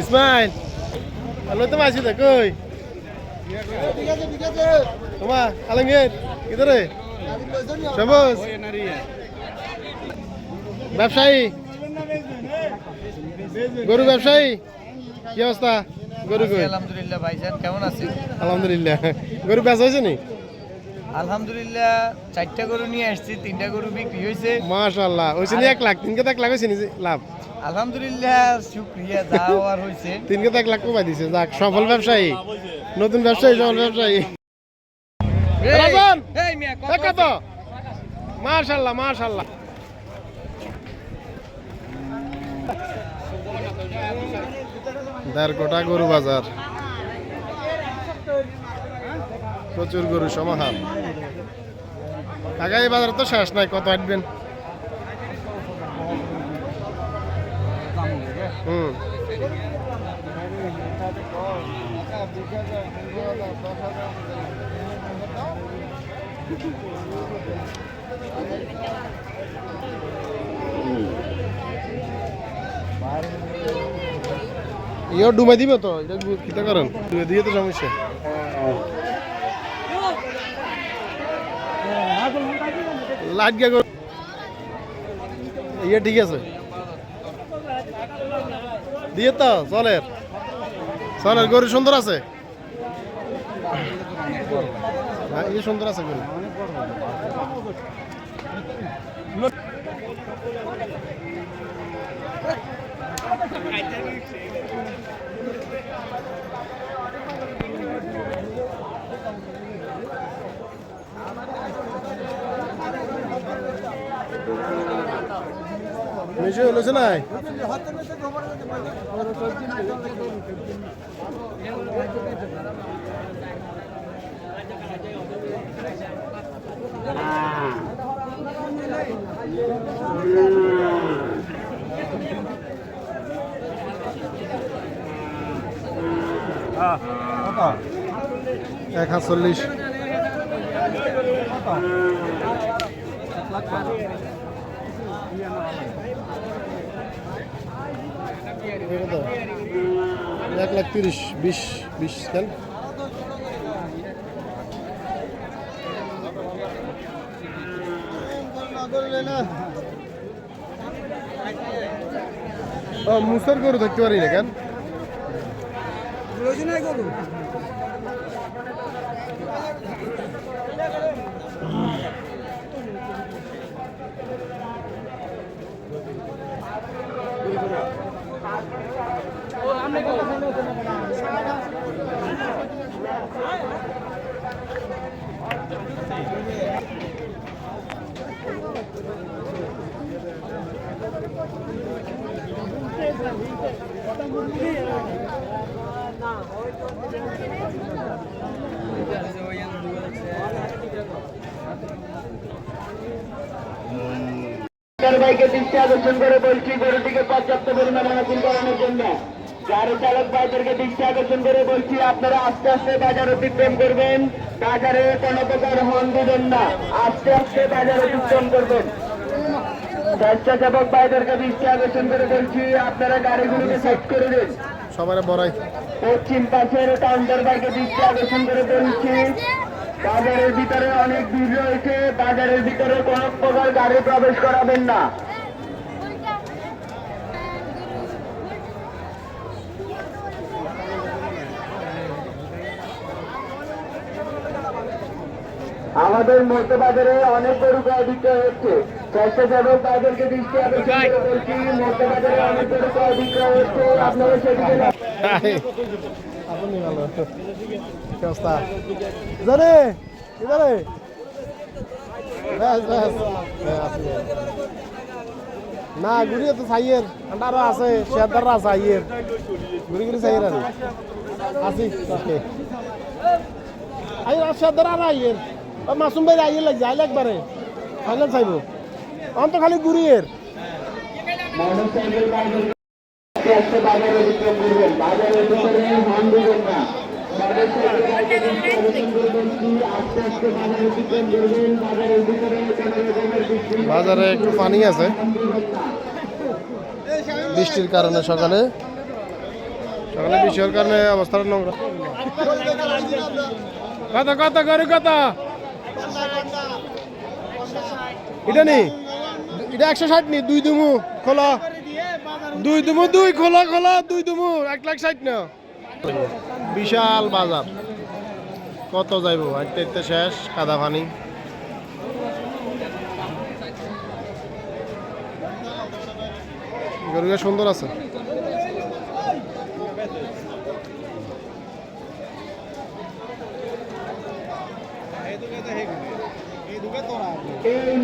Ismail hello তো মাসি দে কই? তোমা আলমগীর কিধরে সবুজ? ব্যবসায়ী? গরু ব্যবসায়ী? কি অবস্থা? গরু আলহামদুলিল্লাহ ভাইজান কেমন আছেন? আলহামদুলিল্লাহ। গরু বেচা হয়েছে নি? আলহামদুলিল্লাহ চারটা গরু নিয়ে আসছি তিনটা গরু বিক্রি হয়েছে। মাশাল্লাহ হয়েছে এক লাখ তিন কে এক লাখ হয়েছে লাভ। আলহামদুলিল্লাহ শুক্রিয়া যা হওয়ার হয়েছে। তিন কে এক লাখ কমাই দিছে যাক সফল ব্যবসায়ী। নতুন ব্যবসায়ী সফল ব্যবসায়ী। রাজন! কত মাশাল্লাহ মাশাল্লাহ দেড় কোটা গরু বাজার। প্রচুর গরু সমাহার। আগামী বাজার তো শেষ নাই, কত আসবেন হুম। ইও ডুবাই দিবে তো? এটা কিতা করেন? ডুবে দিয়ে তো সমস্যা। লাইট গিয়া ইয়ে ঠিক আছে। দিয়ে তো, চলের। চলের, গরু সুন্দর আছে? হ্যাঁ সুন্দর আছে গরু। মিশে হলেছে নাই এক হাজার চল্লিশ? এক লাখ তিরিশ বিশ বিশ ও মুসার গরু দেখতে পারি না কেন? ভাইকে দৃষ্টি করে বলছি, গরুটিকে পর্যাপ্ত পরিমাণে হাসিল করানোর জন্য। গাড়ি চালক ভাইদেরকে দৃষ্টি আকর্ষণ করে বলছি, আপনারা আস্তে আস্তে বাজার অতিক্রম করবেন। বাজারে কোনো প্রকার হন দিবেন না। আস্তে আস্তে বাজার অতিক্রম করবেন। স্বেচ্ছাসেবক ভাইদেরকে দৃষ্টি আকর্ষণ করে বলছি আপনারা গাড়িগুলোকে সেট করে দিন। সবার বড়াই। পশ্চিম পাশের কাউন্টার দৃষ্টি আকর্ষণ করে বলছি বাজারের ভিতরে অনেক ভিড় রয়েছে বাজারের ভিতরে কোনো প্রকার গাড়ি প্রবেশ করাবেন না। আমাদের মধ্য বাজারে অনেক গরু গায়ে বিক্রয় হচ্ছে। স্বেচ্ছাসেবক তাদেরকে দৃষ্টি আকর্ষণ করে বলছি মধ্য বাজারে অনেক গরু গায়ে বিক্রয় হচ্ছে আপনারা সেদিকে না- আপনি ভালো কি অবস্থা জানে কি জানে ব্যাস ব্যাস হ্যাঁ, আছি। না গুড়িয়ে তো সাইয়ের আন্ডারও আছে শেয়ারদাররা আছে আইয়ের গুড়ি গুড়ি সাইয়ের আর আছি আইয়ের আর শেয়ারদার আর আইয়ের ও মাসুম ভাই আইয়ের লাগছে আইলে একবারে ফাইনাল চাইব অন তো খালি আস্তে বাজারে করে একটু পানি আছে। বৃষ্টির কারণে সকালে। সকালে বৃষ্টির কারণে অবস্থাটা নোংরা। কথা কত গরু কত এটা নি? এটা একশো ষাট নি, দুই দুমু, খোলা। দুই দুমু, দুই, খোলা খোলা, দুই দুমু, এক লাখ ষাট না বিশাল বাজার। কত যাইব? হাঁটতে হাঁটতে শেষ, কাদা পানি। গরুটা সুন্দর আছে। এই